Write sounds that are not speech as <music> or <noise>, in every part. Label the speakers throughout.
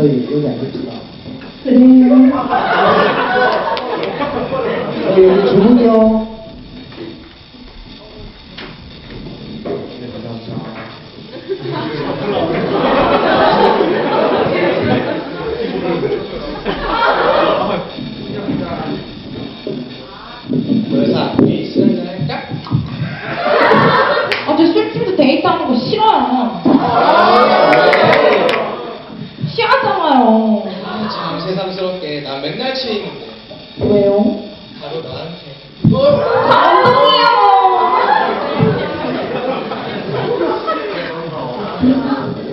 Speaker 1: 저희 여기 앉읍시다. 여기. 네, 감사합니다.
Speaker 2: 그래서 우리 할까?
Speaker 3: 아, 저 술집에서 데이트하는 거 싫어요.
Speaker 2: 맨날 취했는데
Speaker 3: 왜요?
Speaker 2: 바로 나한테
Speaker 3: 감동이요. <laughs>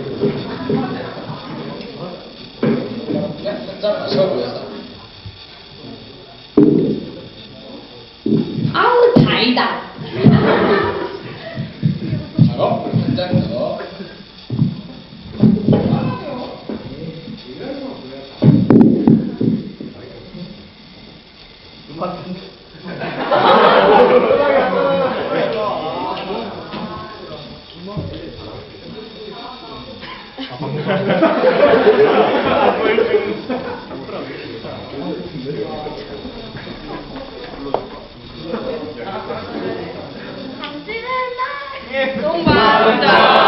Speaker 3: 아,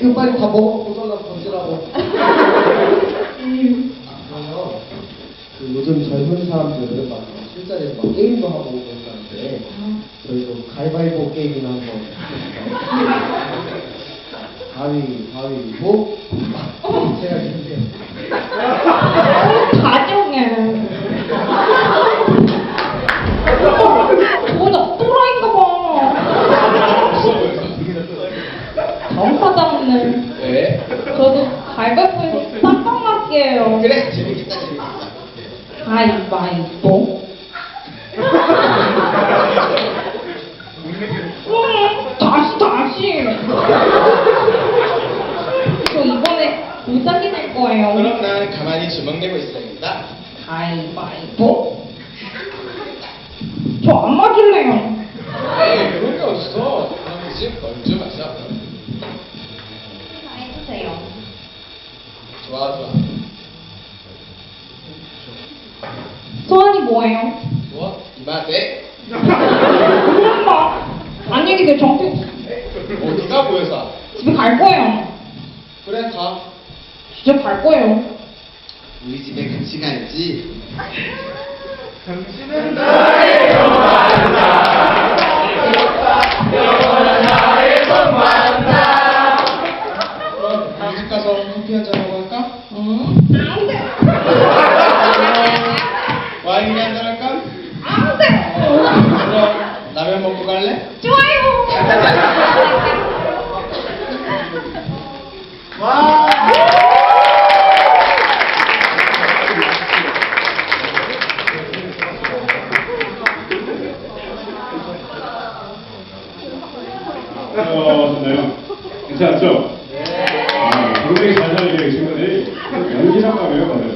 Speaker 1: 이거, 빨리 다 먹어보잖아, 던지라고.
Speaker 3: 음.
Speaker 1: 그러면 그 요즘 젊은 사람들은 막 술자리에서 막 게임도 하고 그런다는데 저희도 가위바위보 게임이나 한번? 가위, 가위보 제가 이겼네
Speaker 2: 왜?
Speaker 3: 저도 갈비뼈에서 쌈빵 맞게요.
Speaker 2: 그래 재밌겠다 재밌겠다.
Speaker 3: 가위바위보. 응, 다시 다시. 저 이번에 무작위 낼 거예요.
Speaker 2: 그럼 난 가만히 주먹 내고 있어야겠다.
Speaker 3: 가위바위보. 저안 맞을래요.
Speaker 2: 에이 그런 게 어딨어. 그럼 이제 먼저 마셔.
Speaker 3: 해주세요.
Speaker 2: 좋아 좋아.
Speaker 3: 소원이 뭐예요?
Speaker 2: 뭐? 이마대?
Speaker 3: 엄마. 안 얘기돼 정태
Speaker 2: 어디가 보여서?
Speaker 3: 집에 갈 거예요.
Speaker 2: 그래 가.
Speaker 3: 진짜 갈 거예요.
Speaker 2: 우리 집에 같이 가야지. 그럼 와인이 한잔 할까?
Speaker 3: 안 돼!
Speaker 2: 그럼 라면 먹고 갈래?
Speaker 3: 좋아요!
Speaker 2: 와! 어떠셨나요? 괜찮죠? 네. 아, 굉장히 잘 살리네요, 친구들. 연기상감이에요, 오늘.